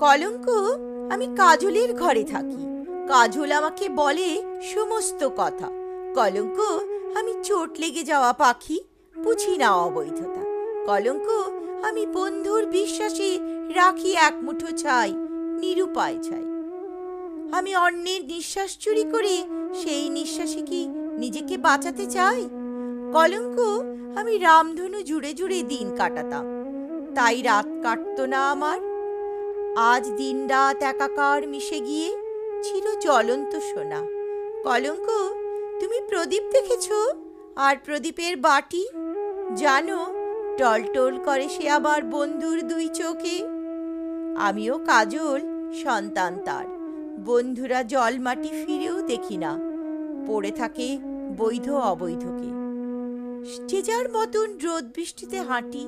কলঙ্ক, আমি কাজলের ঘরে থাকি। কাজল আমাকে বলে সমস্ত কথা। কলঙ্ক, আমি চোট লেগে যাওয়া পাখি, বুঝি না অবৈধতা। কলঙ্ক, আমি বন্ধুর বিশ্বাসে রাখি এক মুঠো ছাই নিরুপায় ছাই আমি অন্যের নিঃশ্বাস চুরি করে সেই নিঃশ্বাসে কি নিজেকে বাঁচাতে চাই? কলঙ্ক, আমি রামধনু জুড়ে জুড়ে দিন কাটাতাম। তাই রাত কাটত না আমার। আজ দিন রাত একাকার মিশে গিয়ে ছিল জ্বলন্ত সোনা। কলঙ্ক, তুমি প্রদীপ দেখেছ? আর প্রদীপের বাটি? জানো, টলটল করে সে আবার বন্ধুর দুই চোখে। আমিও কাজল, সন্তান তার। বন্ধুরা জল মাটি ফিরেও দেখি না। পড়ে থাকে বৈধ অবৈধকে যে যার মতন রোদ বৃষ্টিতে হাঁটি